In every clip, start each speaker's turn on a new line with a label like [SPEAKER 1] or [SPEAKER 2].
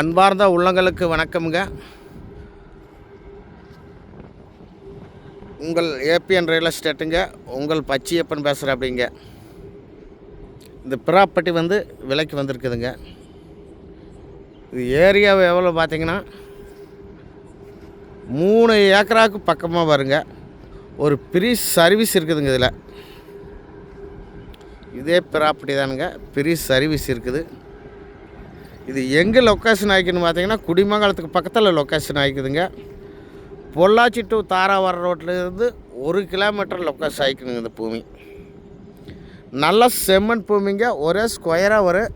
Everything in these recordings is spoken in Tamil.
[SPEAKER 1] அன்பார்ந்த உள்ளங்களுக்கு வணக்கம்ங்க. உங்கள் ஏபிஎன் ரியல் எஸ்டேட்டுங்க உங்கள் பச்சையப்பன் பேசுகிற அப்படிங்க இந்த ப்ராப்பர்ட்டி வந்து விலைக்கு வந்திருக்குதுங்க. இது ஏரியாவை எவ்வளோ பார்த்தீங்கன்னா மூணு ஏக்கராவுக்கு பக்கமாக வருங்க. ஒரு ஃப்ரீ சர்வீஸ் இருக்குதுங்க இதில். இதே ப்ராப்பர்ட்டி தானுங்க ஃப்ரீ சர்வீஸ் இருக்குது. இது எங்கே லொக்கேஷன் ஆகிக்குன்னு பார்த்தீங்கன்னா குடிமங்கலத்துக்கு பக்கத்தில் லொக்கேஷன் ஆகிக்குதுங்க. பொள்ளாச்சி டு தாராவர ரோட்லேருந்து ஒரு கிலோமீட்டர் லொக்கேஷன் ஆகிக்கணுங்க இந்த பூமி. நல்ல செம்மண் பூமிங்க. ஒரே ஸ்கொயராக வரும்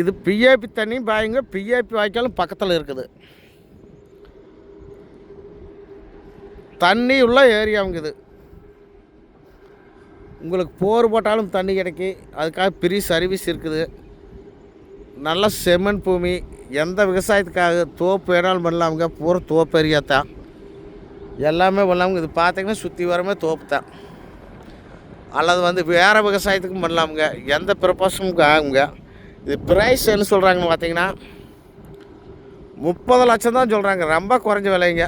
[SPEAKER 1] இது பிஏபி தண்ணி பாயுங்க. பிஏபி வாய்க்காலும் பக்கத்தில் இருக்குது. தண்ணி உள்ள ஏரியாவுங்க இது. உங்களுக்கு போர் போட்டாலும் தண்ணி கிடைக்கி அதுக்காக பெரிய சர்வீஸ் இருக்குது. நல்ல செம்மண் பூமி எந்த விவசாயத்துக்காக தோப்பு வேணாலும் பண்ணலாமுங்க பூரா தோப்பு ஏரியா தான். எல்லாமே பண்ணலாமுங்க. இது பார்த்தீங்கன்னா சுற்றி வரமே தோப்பு தான். அல்லது வந்து வேறு விவசாயத்துக்கும் பண்ணலாமுங்க. எந்த ப்ரப்போசனுக்கும் ஆகுங்க. இது ப்ரைஸ் என்ன சொல்கிறாங்கன்னு பார்த்தீங்கன்னா முப்பது லட்சம் தான் சொல்கிறாங்க ரொம்ப குறைஞ்ச விலைங்க.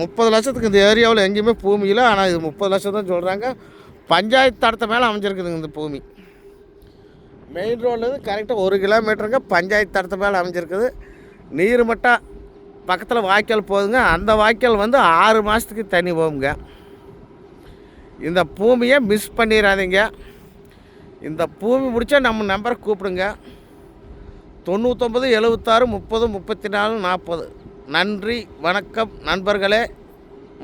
[SPEAKER 1] முப்பது லட்சத்துக்கு இந்த ஏரியாவில் எங்கேயுமே பூமி இல்லை. ஆனால் இது முப்பது லட்சம் தான் சொல்கிறாங்க பஞ்சாயத்து தடத்தை மேலே அமைஞ்சிருக்குதுங்க இந்த பூமி. மெயின் ரோட்லேருந்து கரெக்டாக ஒரு கிலோமீட்டருங்க பஞ்சாயத்து தரத்து மேலே அமைஞ்சிருக்குது. நீர் மட்டம் பக்கத்தில் வாய்க்கால் போகுதுங்க. அந்த வாய்க்கால் வந்து ஆறு மாதத்துக்கு தண்ணி போகுங்க. இந்த பூமியை மிஸ் பண்ணிடாதீங்க இந்த பூமி முடித்தா நம்ம நம்பரை கூப்பிடுங்க. தொண்ணூத்தொம்பது எழுபத்தாறு முப்பது முப்பத்தி நாலு நாற்பது. நன்றி வணக்கம். நண்பர்களே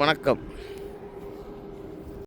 [SPEAKER 1] வணக்கம்.